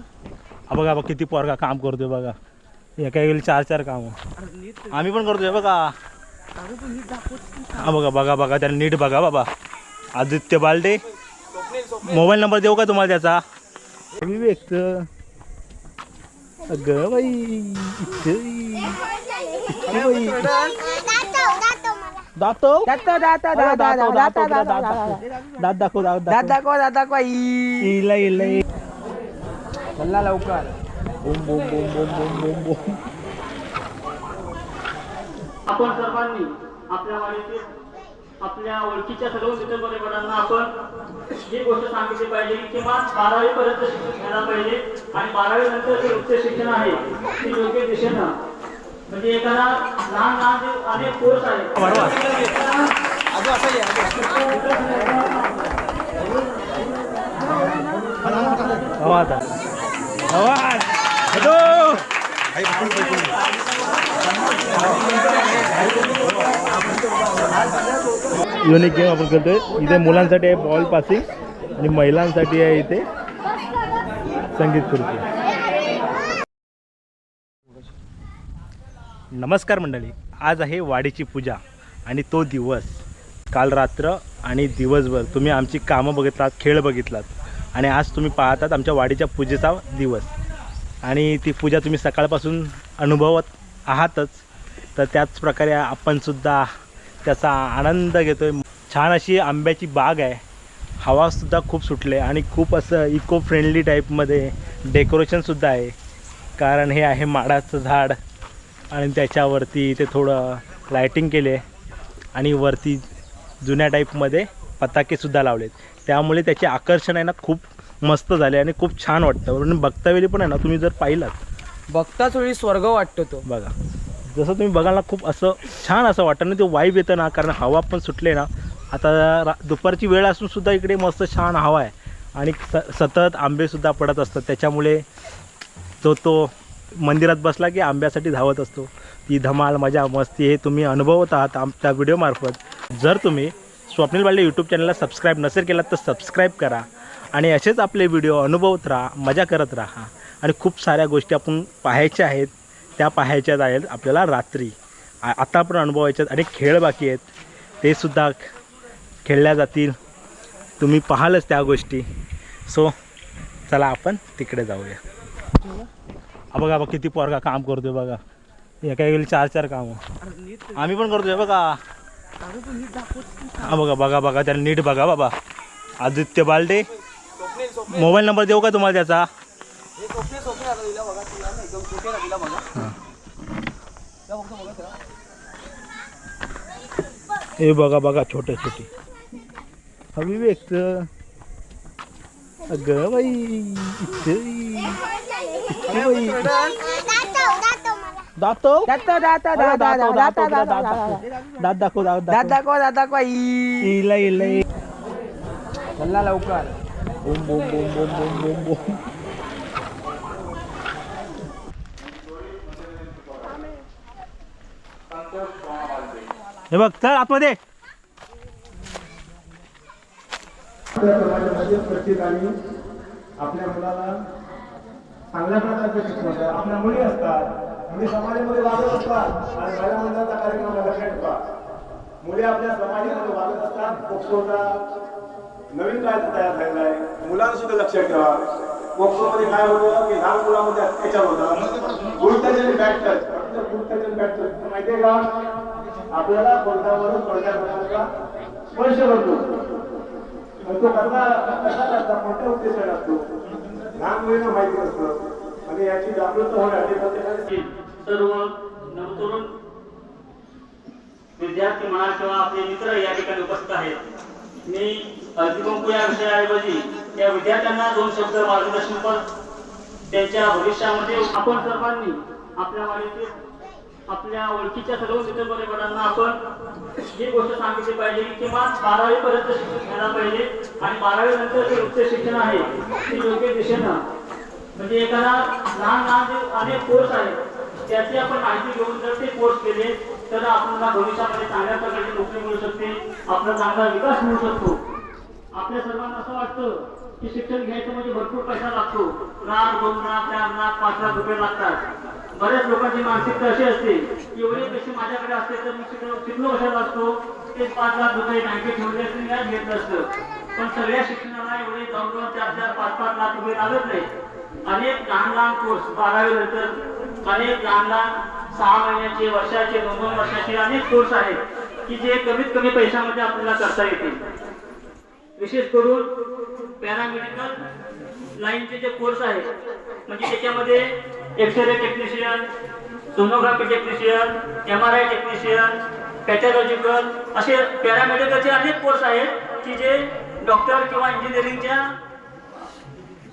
हा बघा बघा किती पोरगा काम करतोय बघा. एका गेली चार चार काम. आम्ही पण करतोय बघा. हा बघा बघा बघा त्याला नीट बघा बाबा. आदित्य बालडे. मोबाईल नंबर देऊ का तुम्हाला त्याचा? विवेक अगं बाई इथे बाई. दाखव दातो दातो अरे, दातो दाखव, दातो दाखव, दातो दात दाखव दात दात दाखव दाखव दात चल्ला लवकर. बोम बोम बोम बोम बोम बोम बोम आपण सर्वांनी आपल्या वाडीतील आपल्या ओळखीच्या सर्व मित्रपरिवारांना आपण ही गोष्ट सांगितली पाहिजे की किमान बारावी पर्यंत शिक्षण घ्यायला पाहिजे आणि बारावी नंतर जे उच्च शिक्षण आहे ते योग्य दिशेनं. म्हणजे एखादा लहान लहान जे अनेक कोर्स आहेत हवा आता. आवाज. हॅलो युनिक गेम आपण खेळतोय. इथे मुलांसाठी आहे बॉल पासिंग आणि महिलांसाठी आहे इथे संगीत खुर्ची नमस्कार मंडळी. आज आहे वाडीची पूजा आणि तो दिवस. काल रात्र आणि दिवसभर तुम्ही आमची कामं बघितलात खेळ बघितलात. आणि आज तुम्ही पाहतात आमच्या वाडीच्या पूजेचा दिवस. आणि ती पूजा तुम्ही सकाळपासून अनुभवत आहातच. तर त्याच प्रकारे आपणसुद्धा त्याचा आनंद घेतो आहे छान अशी आंब्याची बाग आहे. हवासुद्धा खूप सुटले आणि खूप असं इको फ्रेंडली टाईपमध्ये डेकोरेशनसुद्धा आहे. कारण हे आहे माडाचं झाड. आणि त्याच्यावरती ते थोडं लायटिंग केले. आणि वरती जुन्या टाईपमध्ये पताकेसुद्धा लावलेत. त्यामुळे त्याचे आकर्षण आहे ना खूप मस्त झाले आणि खूप छान वाटतं. म्हणून बघतावेळी पण आहे ना तुम्ही जर पाहिलात. बघताच वेळी स्वर्ग वाटतो तो. बघा. जसं तुम्ही बघाल ना खूप असं छान असं वाटतं ना ते वाईब येतं ना कारण हवा पण सुटले ना. आता दुपारची वेळ असून सुद्धा इकडे मस्त छान हवा आहे. आणि स सतत आंबेसुद्धा पडत असतात. त्याच्यामुळे तो तो मंदिरात बसला की आंब्यासाठी धावत असतो. ती धमाल मजा मस्ती हे तुम्ही अनुभवत आहात आमच्या व्हिडिओमार्फत. जर तुम्ही स्वप्नील वाले यूट्यूब चॅनलला सबस्क्राईब नसेल केला तर सबस्क्राईब करा. आणि असेच आपले व्हिडिओ अनुभवत राहा मजा करत राहा. आणि खूप साऱ्या गोष्टी आपण पाहायच्या आहेत. त्या पाहायच्याच आहेत आपल्याला रात्री. आ- आता पण अनुभवायच्यात आणि खेळ बाकी आहेत. ते सुद्धा खेळल्या जातील. तुम्ही पाहालच त्या गोष्टी. सो चला आपण तिकडे जाऊया. बघा बघा किती पोरगा काम करतोय बघा. एका गेली चार चार कामं. आम्ही पण करतोय बघा. हा बघा बघा बघा त्याला नीट बघा बाबा. आदित्य बालडे. मोबाईल नंबर देऊ का तुम्हाला त्याचा? हे बघा बघा छोटे छोटे. हा विवेक अगं बाई इथे बाई. दातो दातो दातो दाखव, दातो दाखव, दातो दात दाखव दात दात दाखव दात दाखव ई इला इला चल्ला लवकर बोम बोम बोम बोम बोम बोम बोम हे बघ चल आतमध्ये. आपल्या समाजामध्ये प्रत्येकाने आपल्या मुलाला चांगल्या प्रकारचे शिक्षण आपल्या मुली असतात. मुली समाजामध्ये वागत असतात. आणि महिला मंडळाचा कार्यक्रम लक्षात ठेवा. मुली आपल्या समाजामध्ये वागत असतात. पोक्सोचा नवीन कायदा तयार झालेला आहे. मुलांना सुद्धा लक्षात ठेवा. पोक्सोमध्ये काय होतं की लहान मुलामध्ये अत्याचार होता गुड बॅट टच फक्त गुड टच टच माहितीये का? आपल्याला कोणत्यावरून कोणत्या प्रकारचा स्पर्श करतो. तो करता कसा करता? मोठ्या उद्देशाने असतो. लहान मुलींना माहिती असतं. आणि याची जागृत होण्यासाठी प्रत्येकाने सर्व नवतरुण विद्यार्थी म्हणा किंवा आपले मित्र या ठिकाणी उपस्थित आहेत. मी हळदीकुंकू या विषयाऐवजी या विद्यार्थ्यांना दोन शब्द मार्गदर्शन पण त्यांच्या भविष्यामध्ये आपण सर्वांनी आपल्या मालिकेत आपल्या ओळखीच्या सर्व मित्रपरिवारांना आपण ही गोष्ट सांगितली पाहिजे की किमान बारावी पर्यंत शिक्षण घ्यायला पाहिजे आणि बारावी नंतर जे उच्च शिक्षण आहे ते योग्य दिशेनं. म्हणजे एखादा लहान लहान जे अनेक कोर्स आहेत त्याची आपण माहिती घेऊन जर ते कोर्स केले तर आपल्याला भविष्यामध्ये चांगल्या प्रकारची नोकरी मिळू शकते आपला चांगला विकास मिळू शकतो. आपल्या सर्वांना असं वाटतं की शिक्षण घ्यायचं म्हणजे भरपूर पैसा लागतो. लाख दोन लाख चार लाख पाच लाख रुपये लागतात. बऱ्याच लोकांची मानसिकता अशी असते की एवढे पैसे माझ्याकडे असते तर मी शिकलो शिकलो कशाला असतो? ते पाच लाख रुपये बँकेत ठेवले असते व्याज घेतलं असतं पण सगळ्या शिक्षणाला एवढे दोन दोन चार चार पाच पाच लाख रुपये लागत नाही. अनेक लहान लहान कोर्स बारावी नंतर अनेक लहान लहान सहा महिन्याचे वर्षाचे दोन दोन वर्षाचे अनेक कोर्स आहेत की जे कमीत कमी पैशामध्ये आपल्याला करता येतील. विशेष करून पॅरामेडिकल लाईनचे जे कोर्स आहेत म्हणजे त्याच्यामध्ये x ray technician sonography technician M R I technician pathological असे पॅरामेडिकलचे अनेक कोर्स आहेत की जे डॉक्टर किंवा इंजिनिअरिंगच्या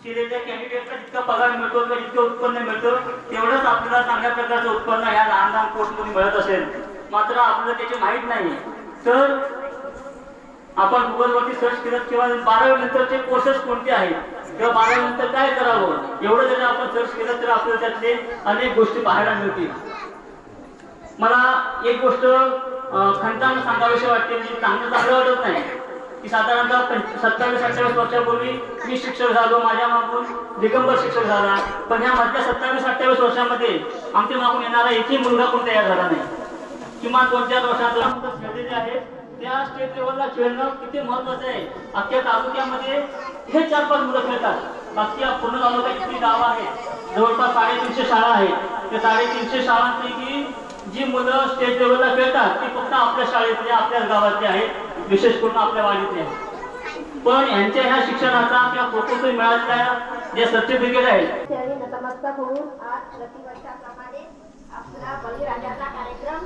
केलेल्या कॅन्डिडेटला जितका पगार मिळतो किंवा जितकं उत्पन्न मिळतं तेवढंच आपल्याला चांगल्या प्रकारचं उत्पन्न ह्या लहान लहान कोर्समध्ये मिळत असेल. मात्र आपल्याला त्याचे माहीत नाही तर आपण गुगलवरती सर्च केलं किंवा बारावी नंतरचे कोर्सेस कोणते आहेत? किंवा बारावी नंतर काय करावं? एवढं जरी आपण सर्च केलं तर आपल्याला त्यातले अनेक गोष्टी पाहायला मिळतील. मला एक गोष्ट अं, खंतानं सांगावीशी वाटते म्हणजे चांगलं चांगलं वाटत नाही. की साधारणतः सत्तावीस अठ्ठावीस वर्षापूर्वी मी शिक्षक झालो माझ्या मागून दिगंबर शिक्षक झाला. पण ह्या मधल्या सत्तावीस अठ्ठावीस वर्षामध्ये आमच्या मागून येणारा एकही मुलगा कोण तयार झाला नाही. किमान दोन चार वर्षात आहेत. त्या स्टेट लेवलला खेळणं किती महत्वाचं आहे अख्ख्या तालुक्यामध्ये हे चार पाच मुलं खेळतात बाकी पूर्ण तालुक्यात किती गाव आहेत जवळपास साडेतीनशे शाळा आहेत त्या साडेतीनशे शाळांपैकी जी मुलं स्टेट लेवलला खेळतात ती फक्त आपल्या शाळेतली आपल्याच गावातली आहेत विशेष करून आपल्या वाडीतली आहेत पण यांच्या ह्या शिक्षणाचा किंवा प्रोफेसर मिळालेल्या जे सर्टिफिकेट आहे नतमस्तक होऊन आज प्रतिवर्षाप्रमाणे आपला बळीराजाचा कार्यक्रम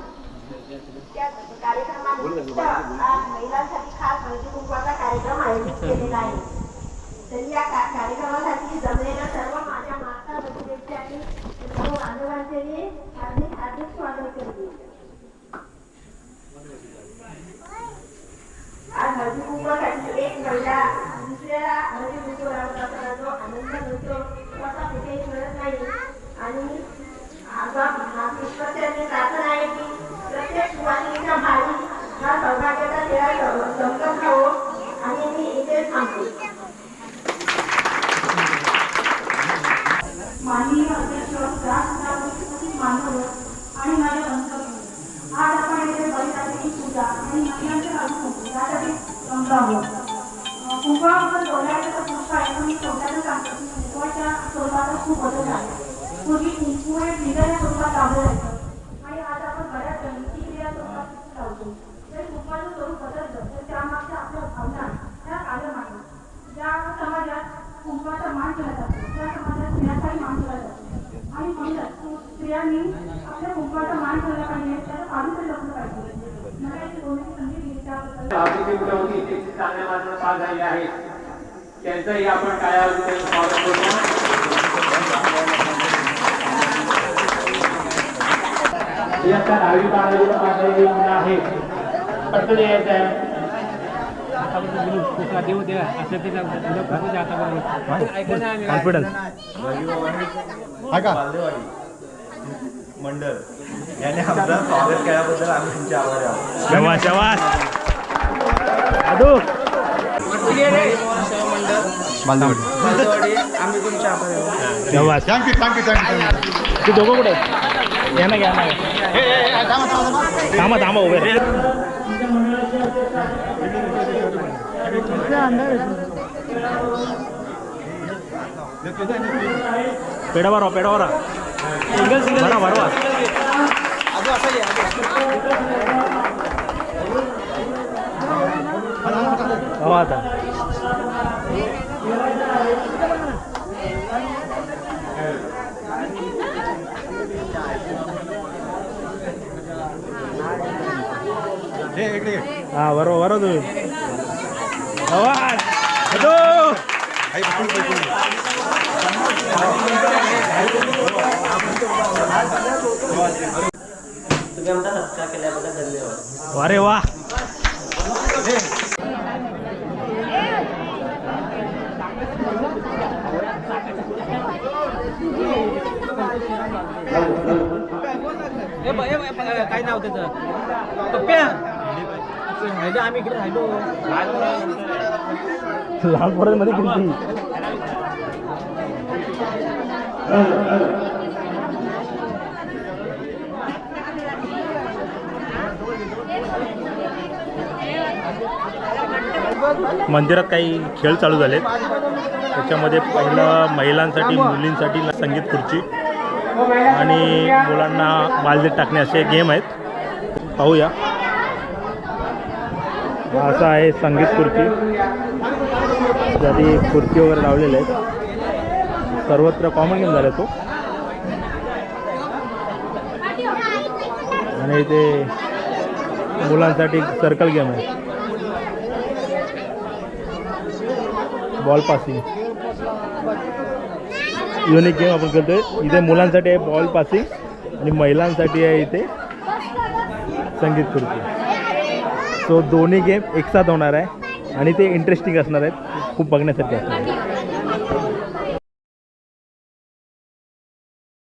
त्या कार्यक्रमानिमित्त आज महिलांसाठी खास हळदी कुंकवाचा कार्यक्रम आयोजित केलेला आहे तर या का- कार्यक्रमासाठी जमलेल्या सर्व माझ्या माता बहिणींचे आणि सर्व बांधवांचे मी हार्दिक हार्दिक स्वागत करते आज हळदी कुंकवासाठी एक महिला दुसऱ्याला हळदी कुंकू लावताना जो आनंद मिळतो तो असा कुठेही मिळत नाही आणि आता हा ईश्वरचरणी प्रार्थना आहे की प्रत्येक सुवासिनीचा भारी हा सौभाग्याचा खेळा संकट हो आणि मी इथे थांबते माननीय अध्यक्ष राष्ट्रपती मानव आणि माझे पंतप्रधान आज आपण इथे बलिदानाची पूजा आणि महिलांच्या लागू यासाठी समजावं कुंकवाबद्दल बोलायचं तर पुष्प आहे पण मी थोडक्यातच सांगतो की कुंकवाच्या स्वरूपाचा खूप बदल झाला पूर्वी कुंकू हे भिजाच्या स्वरूपात लावलं जायचं आणि आज आपण बऱ्याच प्रतिक्रिया स्वरूपात लावतो जर कुंकवाचं स्वरूप बदललं तर त्यामागच्या आपल्या भावना त्या कायम आहेत ज्या समाजात कुंकवाचा मान केला जातो. त्या समाजात स्त्रियांचाही मान केला जातो. आणि म्हणूनच स्त्रियांनी आपल्या कुंकवाचा मान केला पाहिजे त्याचं पावित्र्य जपलं पाहिजे मला इथे बोलण्याची संधी दिली त्याबद्दल वाहतुकी उद्योग इथे मार्गाने पार झालेले आहेत. त्यांचंही आपण काय स्वागत करतो. इयत्ता दहावी बारावीला पास झालेली मुलं आहेत पटकन यायचं आहे. मंडळ याने आमचं स्वागत केल्याबद्दल आम्ही तुमचे आभारी आहोत. आम्ही तुमच्या आभारी थँक्यू थँक्यू थँक्यू तू दोघं कुठे आहेत? या ना घ्या ना थांबा थांबा उभे राहा. पेढा भरवा पेढा भरा भरा भरवा हो आता हे. हा बरोबर बरोबर तुम्ही आवाज इकडून. अरे वा काय नाव त्याचं पप्प्या आम्ही इकडे राहिलो. लहान पोरांमध्ये किती? मंदिरात काही खेळ चालू झालेत. त्याच्यामध्ये पहिलं महिलांसाठी मुलींसाठी संगीत खुर्ची आणि मुलांना बालदीत टाकणे असे गेम आहेत. पाहूया. असं आहे संगीत खुर्ची. जरी खुर्ची वगैरे लावलेले आहेत. सर्वत्र कॉमन गेम झाला तो. आणि इथे मुलांसाठी सर्कल गेम आहे. बॉल पासिंग युनिक गेम आपण करतोय इथे मुलांसाठी आहे बॉल पासिंग आणि महिलांसाठी आहे इथे संगीत खुर्ची. सो दोन्ही गेम एकसाथ होणार आहे आणि ते इंटरेस्टिंग असणार आहेत. खूप बघण्यासाठी असणार आहे